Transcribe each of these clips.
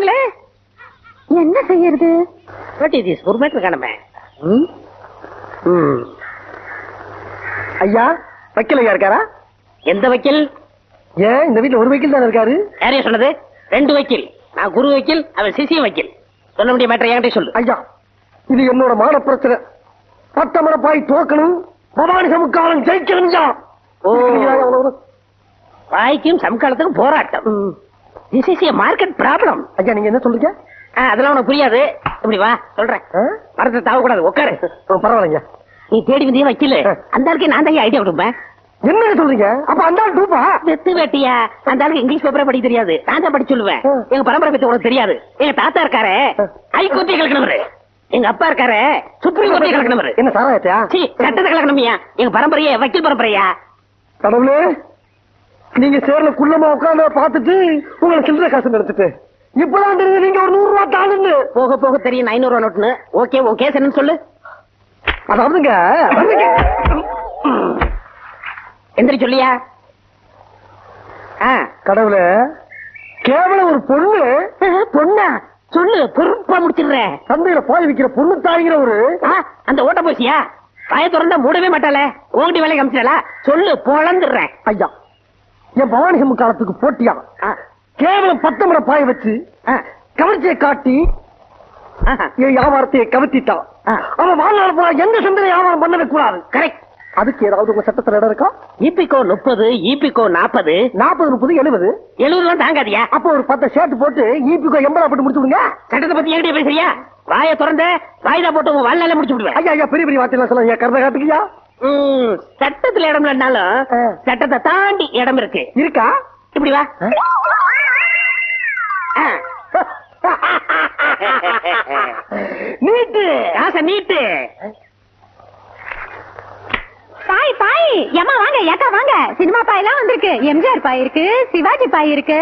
காணங்களே என்ன செய்யறது? What is this ஒரு மீட்டர் காணுமே. ஐயா வக்கீல் ஐயா இருக்காரா? எந்த வக்கீல்? ஏன் இந்த வீட்டுல ஒரு வக்கீல் தானே இருக்காரு? யாரையா சொன்னது? ரெண்டு வக்கீல். நான் குரு வக்கீல் அவன் சிசிய வக்கீல். சொல்ல முடிய மேட்டர் என்கிட்ட சொல்லு. ஐயா இது என்னோட மான பிரச்சனை பத்தமர பாய் தோக்கணும் பவானி சமுக்காலம் ஜெயிக்கணும்? வாய்க்கும் சமகாலத்துக்கும் போராட்டம். திஸ் இஸ் மார்க்கெட் ப்ராப்ளம் ஐயா நீங்க என்ன சொல்றீங்க? அதெல்லாம் உனக்கு புரியாது. இப்படி வா சொல்றேன்? மரத்தை தாவ கூடாது உட்காரு. பரவாயில்லைங்க. நீ தேடி வந்தியே வக்கீல். அந்த ஆளுக்கு நான் தான் ஐடியா கொடுப்பேன்? என்ன சொல்றீங்க? அப்ப அந்த ஆள் டூப்பா? வெத்து வேட்டியா? அந்த ஆளுக்கு இங்கிலீஷ் பேப்பரே படிக்க தெரியாது. நான் தான் படிச்சு சொல்லுவேன். எங்க பரம்பரை பத்தி உனக்கு தெரியாது. எங்க தாத்தா இருக்காரு ஆ. ஹைகோர்ட்டை கலக்கணவரு எங்க அப்பா இருக்காரு சுப்ரீம் கோர்ட்டை கலக்கணவரு என்ன சாராயத்தையா? சட்டத்தை கலக்கணுமியா. எங்க பரம்பரையே வக்கீல் பரம்பரையா? கடவுளே. நீங்க சேர்ல குள்ளமா உட்கார்ந்து பார்த்துட்டு உங்களை சில்லறை காசு எடுத்துட்டு. இப்பதான் தெரியுது நீங்க ஒரு நூறு ரூபா தாளுன்னு போக போக தெரியும் ஐநூறு ரூபா நோட்டுன்னு. ஓகே கேஸ் என்னன்னு சொல்லு. அதாவதுங்க. எந்திரி சொல்லியா? ஆ. கடவுளே கேவலம் ஒரு பொண்ணு. பொண்ணா? சொல்லு பொறுப்பா முடிச்சிடுறேன் சந்தையில பாய் விக்கிற பொண்ணு தாய்கிற ஒரு அந்த ஓட்ட போச்சியா? வாய திறந்தா மூடவே மாட்டாளே. உங்ககிட்ட வேலை காமிச்சாளா? சொல்லு பொழந்துடுறேன் ஐயா. என் பவானி காலத்துக்கு போட்டியா? கேவலம் பத்தமர பாய வச்சு கவர்ச்சியை காட்டி. என் வியாபாரத்தை கவர்த்திட்டான். அவன் வாழ்நாள் போல எந்த சந்தையில வியாபாரம் பண்ணவே கூடாது. கரெக்ட் அதுக்கு ஏதாவது உங்க சட்டத்துல இடம் இருக்கா? இபிகோ முப்பது இபிகோ நாற்பது நாற்பது முப்பது எழுபது எழுபது தாங்காதியா? அப்போ ஒரு பத்து ஷர்ட் போட்டு ஈபிக்கோ எண்பதா போட்டு முடிச்சு விடுங்க. சட்டத்தை பத்தி என்கிட்ட பேசுறியா? வாய திறந்த வாய்தா போட்டு உன் வாழ்நாள முடிச்சு விடுவேன். ஐயா ஐயா பெரிய பெரிய வார்த்தையெல்லாம் சொல்லுங்க. கருத காட்டுக்கியா சட்டத்துல இடம் இல்லைனாலும். சட்டத்தை தாண்டி இடம் இருக்கு. இருக்கா? இப்படி வா. நீட்டு. காசை நீட்டு. பாய் பாய். ஏமா வாங்க ஏக்கா வாங்க. சினிமா பாய் எல்லாம் வந்திருக்கு. எம்ஜிஆர் பாய் இருக்கு சிவாஜி பாய் இருக்கு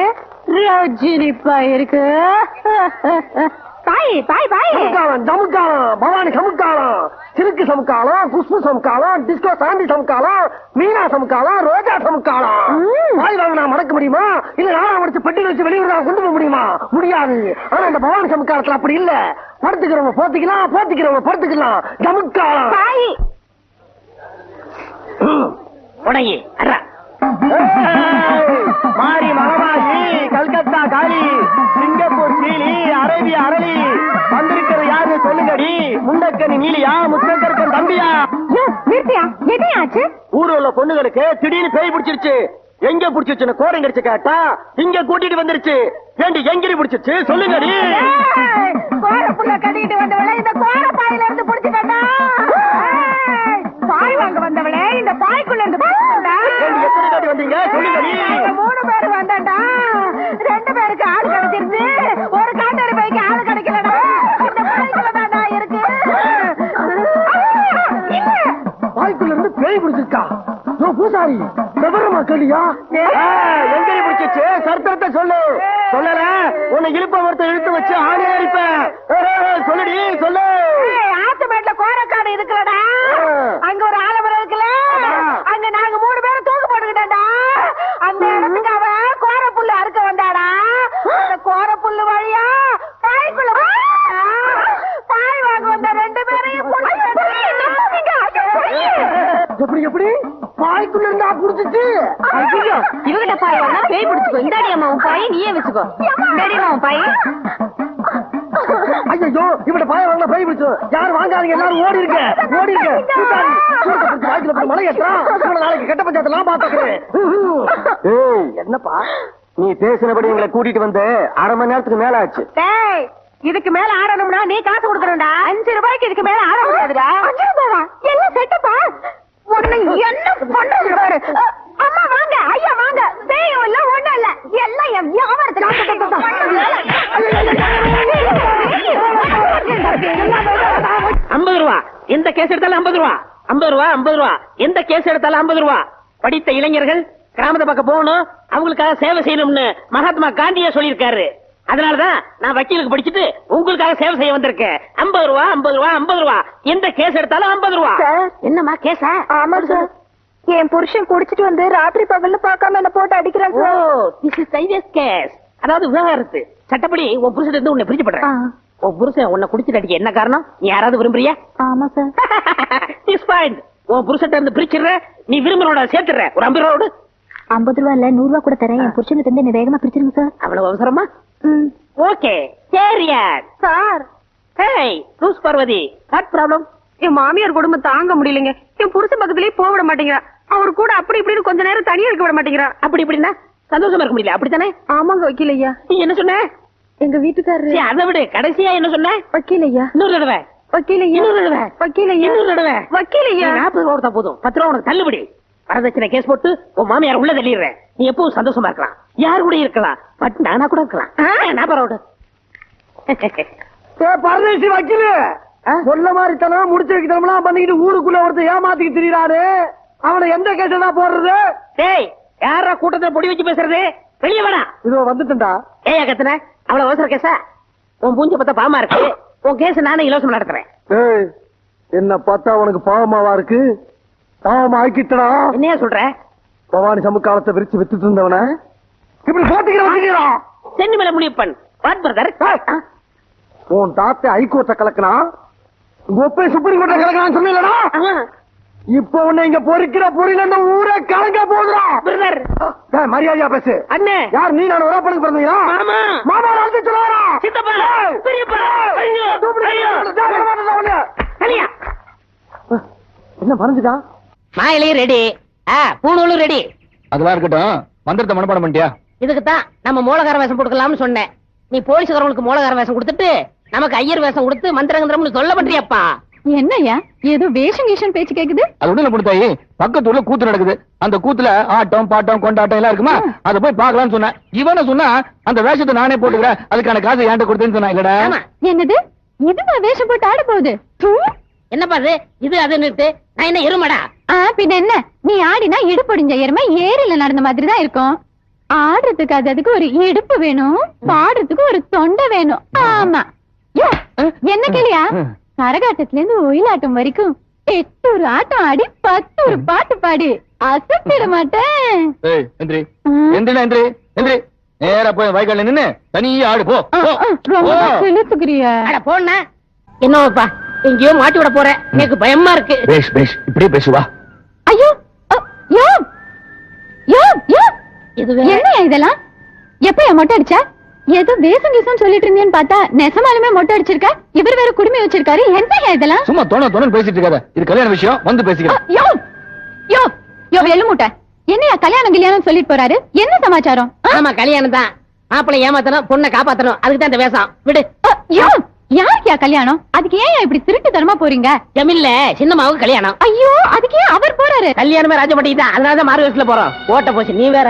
ரஜினி பாய் இருக்கு. பாய் பாய் பாய். ஜமுக்காலம் பவானி சமுக்காலம் சிறுக்கு சமுக்காலம் குஷ்பு சமுக்காலம் டிஸ்கோ சாந்தி சமுக்காலம் மீனா சமுக்காலம் ரோஜா சமுக்காலம். வாய் வாங்கினா மடக்க முடியுமா? இல்ல நானா முடிச்சு பெட்டியில் வச்சு வெளியூர் கொண்டு போக முடியுமா? முடியாது. ஆனா இந்த பவானி சமுக்காலத்துல அப்படி இல்ல. படுத்துக்கிறவங்க போத்திக்கலாம் போத்திக்கிறவங்க படுத்துக்கலாம். ஜமுக்காலம். பாய். உடங்கி அட்ரா மாறி மகமாயி கல்கத்தா காளி சிங்கப்பூர் சீலி அரேபியா அரளி. வந்திருக்கிறது யாரு சொல்லுங்கடி? முண்டக்கனி நீலியா முத்தக்கருக்கன் தம்பியா? நிறுத்தியா? என்ன ஆச்சு ஊர்ல உள்ள பொண்ணுங்களுக்கு திடீர்னு பேய் பிடிச்சிருச்சு. எங்க பிடிச்சிருச்சுன்னு கோரம் கடிச்சு கேட்டா இங்க கூட்டிட்டு வந்துருச்சு. ஏண்டி எங்கிரி பிடிச்சிருச்சு? சொல்லுங்கடி. கோர புள்ள கட்டிட்டு வந்தவளே இந்த கோர பாயில இருந்து புடிச்சுட்டா வாய்க்குள்ள இருந்து பேய் பிடிச்சிருக்கா? யோ பூசாரி விவரமா கேளியா எங்கிரி பிடிச்சிச்சு? சரித்திரத்தை சொல்லு. சொல்லல. உன்னை இழுப்ப ஒருத்தர் இழுத்து வச்சு ஆணி அடிப்பேன். சொல்லுடி சொல்லு. ஏய், ஆத்துமேட்ல கோரக்காடு இருக்குல்லடா. எப்படி எப்படி? பாய்க்குள்ள இருந்தா புடிச்சிச்சு. இவகிட்ட பாய் வந்தா பேய் பிடிச்சுக்கோ இந்தாடி அம்மா உன் பாய் நீயே வச்சுக்கோ. இந்தாடி அம்மா உன் பாய். ஐயோ இவட பாய வாங்க பேய் பிடிச்சு யாரும் வாங்காதீங்க எல்லாரும் ஓடி இருக்க ஓடி இருக்க வாய்க்குள்ள போய் மலை ஏற்றா இவனை நாளைக்கு கெட்ட பஞ்சாயத்து நான் பாத்துக்கிறேன். ஏய் என்னப்பா? நீ பேசினபடி எங்களை கூட்டிட்டு வந்து அரை மணி நேரத்துக்கு மேல ஆச்சு. டேய் இதுக்கு மேல ஆடணும்னா நீ காசு கொடுக்கணும்டா. அஞ்சு ரூபாய்க்கு இதுக்கு மேல ஆட முடியாதுடா. அஞ்சு ரூபாயா என்ன செட்டப்பா ஐம்பது ரூபா ஐம்பது ரூபா ஐம்பது ரூபா. எந்த கேஸ் எடுத்தாலும் ஐம்பது ரூபா. படித்த இளைஞர்கள் கிராமத்தை பக்கம் போகணும் அவங்களுக்காக சேவை செய்யணும்னு மகாத்மா காந்தியே சொல்லியிருக்காரு. அதனாலதான் நான் வக்கீலுக்கு படிச்சுட்டு உங்களுக்காக சேவை செய்ய வந்திருக்கேன். ஐம்பது ரூபா ஐம்பது ரூபா ஐம்பது ரூபா. எந்த கேஸ் எடுத்தாலும் ஐம்பது ரூபா. சார். என்னம்மா கேஸா ஆமா சார். என் புருஷன் குடிச்சிட்டு வந்து ராத்திரி பகல்னு பார்க்காம என்ன போட்டு அடிக்கிறான் கேஸ் அதாவது விவகாரத்து. சட்டப்படி உன் புருஷன் இருந்து உன்னை பிரிச்சு பண்றேன் உன் புருஷன் உன்னை குடிச்சிட்டு அடிக்க என்ன காரணம்? நீ யாராவது விரும்புறியா? ஆமா சார் இஸ் ஃபைன் உன் புருஷன் இருந்து பிரிச்சிடுற நீ விரும்புறோட சேர்த்துற ஒரு ஐம்பது ரூபா விடு. ஐம்பது ரூபா இல்ல நூறு ரூபா கூட தரேன். என் புருஷனுக்கு இருந்து என்ன வேகமா பிரிச்சிருங்க சார் அவ்வளவு அவசரமா? ஓகே சரியா sir. Hey loose Parvathi. What problem என் மாமியார் குடும்பம் தாங்க முடியலைங்க. என் புருஷன் பக்கத்துலயே போக விட மாட்டேங்கிறா. அவர் கூட அப்படி இப்படின்னு கொஞ்ச நேரம் தனியா இருக்க விட மாட்டேங்கிறா. அப்படி இப்படின்னா சந்தோஷமா இருக்க முடியல. அப்படித்தானே? ஆமாங்க வக்கீல் ஐயா. நீ என்ன சொன்ன? எங்க வீட்டுக்காரரு. அதை விடு. கடைசியா என்ன சொன்ன? வக்கீல் ஐயா இன்னொரு தடவை. வக்கீல் ஐயா இன்னொரு தடவை. வக்கீல் ஐயா இன்னொரு தடவை. வக்கீல் ஐயா நீ நாற்பது ரூபா கொடுத்தா போதும். பத்து ரூபா உனக்கு தள்ளுபடி. வரதட்சணை கேஸ் போட்டு உன் மாமியார் உள்ள தள்ளிடுறேன். நீ எப்பவும் சந்தோஷமா இருக்கலாம். யார் கூட இருக்கலாம்? பட் நானா கூட இருக்கலாம். ரூபா ஏ பரதேசி வக்கீலு! சொல்ல மாதிரி தனம் முடிச்சு வைக்கிறோம்லாம் பண்ணிக்கிட்டு ஊருக்குள்ள ஒருத்தர் ஏமாத்திக்கிட்டு திரியிறாரு. அவனை எந்த கேஸ் தான் போடுறது? டேய் யாரா கூட்டத்துல பொடி வச்சு பேசுறது? வெளியே வேணா இதோ வந்துட்டா ஏயா கத்துன? அவ்வளவு அவசர கேஸா உன் பூஞ்ச பார்த்தா பாமா இருக்கு. உன் கேஸ் நானே இலவசம் நடத்துறேன். என்ன பார்த்தா உனக்கு பாவமாவா இருக்கு? பாவமா ஆக்கிட்டடா என்னையா சொல்ற? பவானி சமுக்காலத்தை விரிச்சு வித்துட்டு இருந்தவன? இப்படி போட்டுக்கிற வச்சுக்கிறா. சென்னி மேல முடிப்பன் வாட் பிரதர்? உன் தாத்தை ஹைகோர்ட்ட கலக்கினா? உங்க ஒப்பை சுப்ரீம் கோர்ட்ட கலக்கினான்னு சொன்னீங்களா இப்ப உன்னை இங்க பொறிக்கிற பொறியில இந்த ஊரே கலங்க பிரதர். மரியாதையா பேசு. அண்ணே. யார் நீ நான் ஒரு பண்ணுக்கு பிறந்தீங்களா? மாமா. மாமா வந்து சொல்லாரா சித்தப்பா பெரியப்பா ஐயோ. என்ன மறைஞ்சுட்டா? மாயிலையும் ரெடி ஆ பூணூலும் ரெடி அதெல்லாம் இருக்கட்டும். மந்திரத்தை மனப்பாடம் பண்ணிட்டியா? இதுக்கு தான் நம்ம மூலகார வேஷம் போட்டுக்கலாம்னு சொன்னேன். நீ போலீஸ்காரங்களுக்கு மூலகார வேஷம் கொடுத்துட்டு நமக்கு ஐயர் வேஷம் கொடுத்து மந்திரங்கந்திரம்னு சொல்ல பண்றியப்பா. என்னய்யா? ஏதோ வேஷம் கீஷம் பேச்சு கேக்குது? அது ஒண்ணு கொடுத்தாயி பக்கத்து ஊர்ல கூத்து நடக்குது. அந்த கூத்துல ஆட்டம் பாட்டம் கொண்டாட்டம் எல்லாம் இருக்குமா? அத போய் பார்க்கலாம்னு சொன்னேன். இவன சொன்னா அந்த வேஷத்தை நானே போட்டுக்கிறேன். அதுக்கான காசு என்கிட்ட கொடுத்தேன்னு சொன்னா இல்லடா ஆமா. என்னது? இதுவா வேஷம் போட்டு ஆட போகுது? தூ. என்னப்பா இது இது? அதுன்னுட்டு நான் என்ன எருமடா? ஆ பின்ன என்ன? நீ ஆடினா இடுப்பொடிஞ்ச எருமை ஏரியில நடந்த மாதிரி தான் இருக்கும். ஆடுறதுக்கு அது அதுக்கு ஒரு இடுப்பு வேணும். பாடுறதுக்கு ஒரு தொண்டை வேணும். ஆமா. யோ, என்ன கேளியா? கரகாட்டத்துல இருந்து ஒயிலாட்டம் வரைக்கும் எட்டு ஒரு ஆட்டம் ஆடி பத்து ஒரு பாட்டு பாடி அசத்திட மாட்டேன். ஏய் எந்திரி. எந்திரா எந்திரி. எந்திரி. நேரா போய் வைகால நின்னு தனியா ஆடு போ. செலுத்துக்கிறியா அட போன என்னப்பா எங்கேயோ மாட்டி விட போற எனக்கு பயமா இருக்கு. பேஷ் பேஷ் இப்படியே பேசுவா ஐயோ யோ யோ யோ. என்னையா இதெல்லாம்? எப்பயா மொட்டை அடிச்சா? ஏதோ வேஷம் கீசம் சொல்லிட்டு இருந்தேன்னு பார்த்தா நெசமாலுமே மொட்டை அடிச்சிருக்க? இவர் வேற குடுமி வச்சிருக்காரு. என்னையா இதெல்லாம்? சும்மா தோண தோணு பேசிட்டு இருக்காத. இது கல்யாண விஷயம். வந்து அ, பேசிக்கிறேன் யோ! யோ யோ எள்ளுமுட்டை என்னையா கல்யாணம் கல்யாணம் சொல்லிட்டு போறாரு? என்ன சமாச்சாரம்? ஆமா கல்யாணம் தான். மாப்பிள்ளை ஏமாத்தணும் பொண்ணை காப்பாத்தணும். அதுக்கு தான் இந்த வேஷம். விடு. யோ! யாருக்கியா கல்யாணம்? அதுக்கு ஏன் இப்படி திருட்டு தரமா போறீங்க ஜமீன்ல சின்னம்மாவுக்கு கல்யாணம். ஐயோ அதுக்கு ஏன் அவர் போறாரு? கல்யாணமே ராஜபட்டி தான். அதனால தான் மாறு வேஷத்துல போறோம். ஓட்ட போச்சு. நீ வேற.